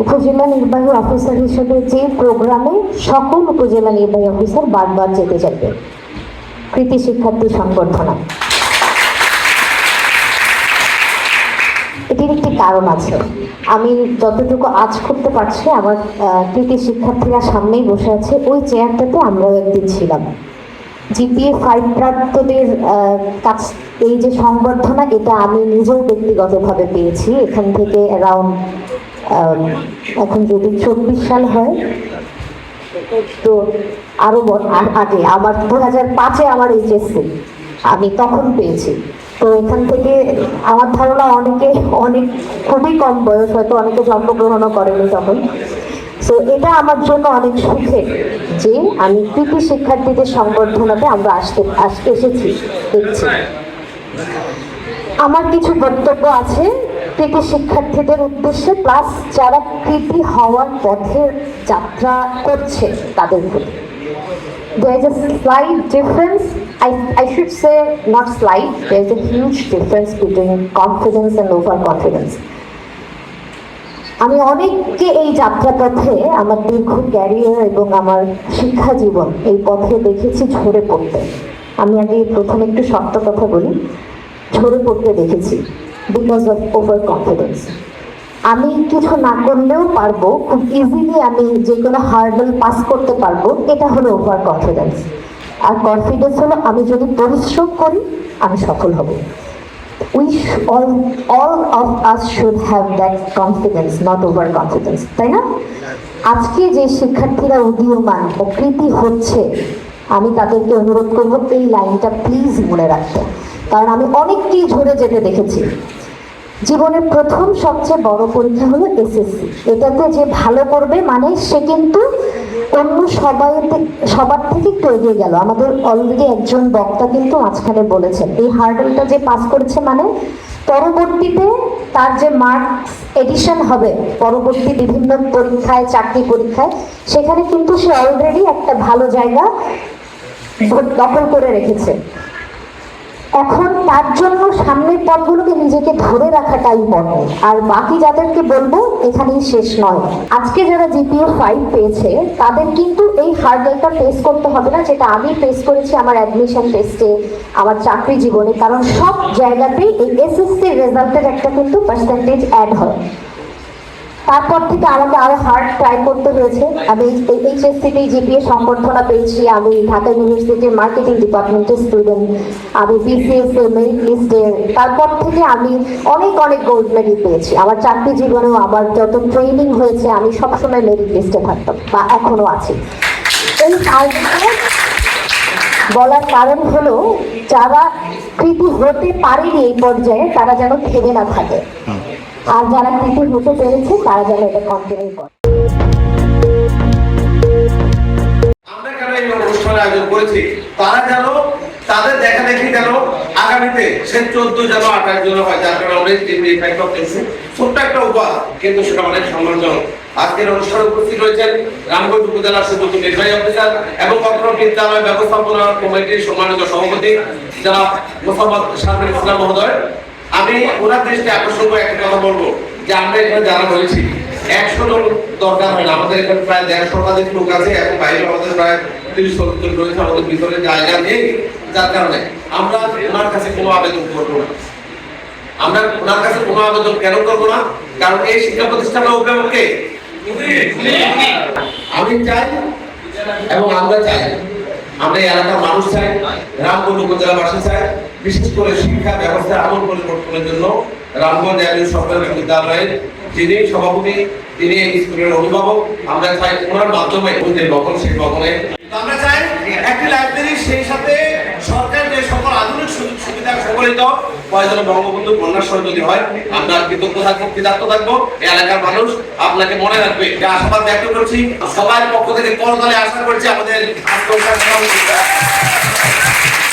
উপজেলা নির্বাহী অফিসার হিসেবে যে প্রোগ্রামে সকল উপজেলা নির্বাহী অফিসার বারবার যেতে চাইবে। কৃতি শিক্ষার্থী সংবর্ধনা। এটির একটি কারণ আছে। আমি যতটুকু আজ করতে পারছি, আমার কৃতি শিক্ষার্থীরা সামনেই বসে আছে। ওই চেয়ারটাতে আমরাও একদিন ছিলাম। জিপিএ ফাইভ প্রাপ্তদের কাছ, এই যে সংবর্ধনা, এটা আমি নিজেও ব্যক্তিগতভাবে পেয়েছি। এখান থেকে অ্যারাউন্ড এখন যদি চব্বিশ সাল হয়, তো আরও আগে, আমার দু হাজার পাঁচে আমার এইচএসসি আমি তখন পেয়েছি। তো এখান থেকে আমার ধারণা অনেকে, অনেক খুবই কম বয়স, হয়তো অনেকে জন্মগ্রহণও করেনি তখন। তো এটা আমার জন্য অনেক সুখের যে আমি কৃতি শিক্ষার্থীদের সংবর্ধনাতে আমরা আসতে আসতে এসেছি, দেখছি। আমার কিছু বক্তব্য আছে কৃতি শিক্ষার্থীদের উদ্দেশ্যে প্লাস যারা কৃতি হওয়ার পথে যাত্রা করছে তাদের প্রতি there is a slight difference I, I should say not slight there is a huge difference between confidence and overconfidence. আমি অনেককে এই যাত্রা পথে আমার দীর্ঘ ক্যারিয়ার এবং আমার শিক্ষা জীবন এই পথে দেখেছি ঝরে পড়তে। আমি আগে প্রথমে একটু সত্য কথা বলি ঝরে পড়তে দেখেছি। বিকজ অফ ওভার কনফিডেন্স আমি কিছু না করলেও পারব, খুব ইজিলি আমি যে কোনো হার্ডল পাস করতে পারব, এটা হলো ওভার কনফিডেন্স আর কনফিডেন্স হলো আমি যদি পরিশ্রম করি, আমি সফল হব। We all all of of us should have confidence not over confidence তাই না? আজকে যে শিক্ষার্থীরা উদীয়মান, প্রকৃতি হচ্ছে, আমি তাদেরকে অনুরোধ করব, এই লাইনটা প্লিজ মনে রাখতে। কারণ আমি অনেককেই ঝরে যেতে দেখেছি। জীবনের প্রথম সবচেয়ে বড় পরীক্ষা হলো এসএসসি। এটাতে যে ভালো করবে মানে সে কিন্তু অন্য সবাই সবার থেকে একটু এগিয়ে গেল। আমাদের অলরেডি একজন বক্তা কিন্তু মাঝখানে বলেছেন, এই হার্ডেলটা যে পাস করেছে মানে পরবর্তীতে তার যে মার্কস এডিশন হবে, পরবর্তী বিভিন্ন পরীক্ষায়, চাকরি পরীক্ষায়, সেখানে কিন্তু সে অলরেডি একটা ভালো জায়গা দখল করে রেখেছে। এখন তার জন্য সামনের পথগুলোকে নিজেকে ধরে রাখাটাই মনে। আর বাকি যাদেরকে বলব, এখানেই শেষ নয়। আজকে যারা জিপিএ ফাইভ পেয়েছে, তাদের কিন্তু এই হার্ডেলটা ফেস করতে হবে না, যেটা আমি ফেস করেছি আমার অ্যাডমিশন টেস্টে আমার চাকরি জীবনে। কারণ সব জায়গাতেই এই এসএসসি রেজাল্টের একটা কিন্তু পার্সেন্টেজ অ্যাড হয়। তারপর থেকে আমাকে আরও হার্ড ট্রাই করতে হয়েছে। আমি এইচএসসিতে জিপিএ সংবর্ধনা পেয়েছি। আমি ঢাকা ইউনিভার্সিটির মার্কেটিং ডিপার্টমেন্টের স্টুডেন্ট আমি বিসিএস মেরিট লিস্টে তারপর থেকে আমি অনেক অনেক গোল্ড মেডেল পেয়েছি। আমার চাকরি জীবনেও আমার যত ট্রেনিং হয়েছে, আমি সবসময় মেরিট লিস্টে থাকতাম বা এখনও আছি। এই বলার কারণ হলো, যারা কৃতি হতে পারেনি এই পর্যায়ে, তারা যেন থেমে না থাকে। আর যারা কৃতি হতে পেরেছে তারা যেন এটা কন্টিনিউ করে। তারা যেন তাদের দেখা দেখি যেন আগামীতে সে চোদ্দ যেন আঠাশ জন হয়, যার কারণে টিভি ইফেক্ট ছোট্ট একটা উপায় কিন্তু সেটা অনেক সম্মানজনক। আজকের অনুষ্ঠানে উপস্থিত রয়েছেন রামগঞ্জ উপজেলার সুযোগ্য নির্বাহী অফিসার এবং বিদ্যালয় ব্যবস্থাপনা কমিটির সম্মানিত সভাপতি যারা মোসাম্মদ ইসলাম মহোদয়। আমি ওনার দৃষ্টি আকর্ষণ করে একটা কথা বলব যে আমরা এখানে যারা রয়েছি, একশো জন দরকার হয় না। আমাদের এখানে প্রায় দেড়শো শতাধিক লোক আছে এবং বাইরে আমাদের প্রায় তিরিশ চল্লিশ জন রয়েছে, আমাদের ভিতরে জায়গা নেই যার কারণে আমরা ওনার কাছে কোনো আবেদন করব না। আমরা ওনার কাছে কোনো আবেদন কেন করব না? কারণ এই শিক্ষা প্রতিষ্ঠানের অভিভাবককে আমি চাই এবং আমরা চাই, আমরা এলাকার মানুষ চাই রামগঞ্জ উপজেলাবাসী চাই বিশেষ করে শিক্ষা ব্যবস্থা আমল পরিবর্তনের জন্য রামগঞ্জ এভিনিউ সরকারি বিদ্যালয়ের যিনি সভাপতি, তিনি স্কুলের অভিভাবক। আমরা চাই ওনার মাধ্যমে ভবন সেই ভবনে আমরা চাই একটি লাইব্রেরি সেই সাথে সরকার যে সকল আধুনিক সুযোগ সুবিধা বঙ্গবন্ধু কন্যার সহ যদি হয়, আমরা কৃতজ্ঞ থাকব কৃতার্থ থাকব। এলাকার মানুষ আপনাকে মনে রাখবে। যে আশাবাদ ব্যক্ত করছি। সবার পক্ষ থেকে করতলে আশা করছি আমাদের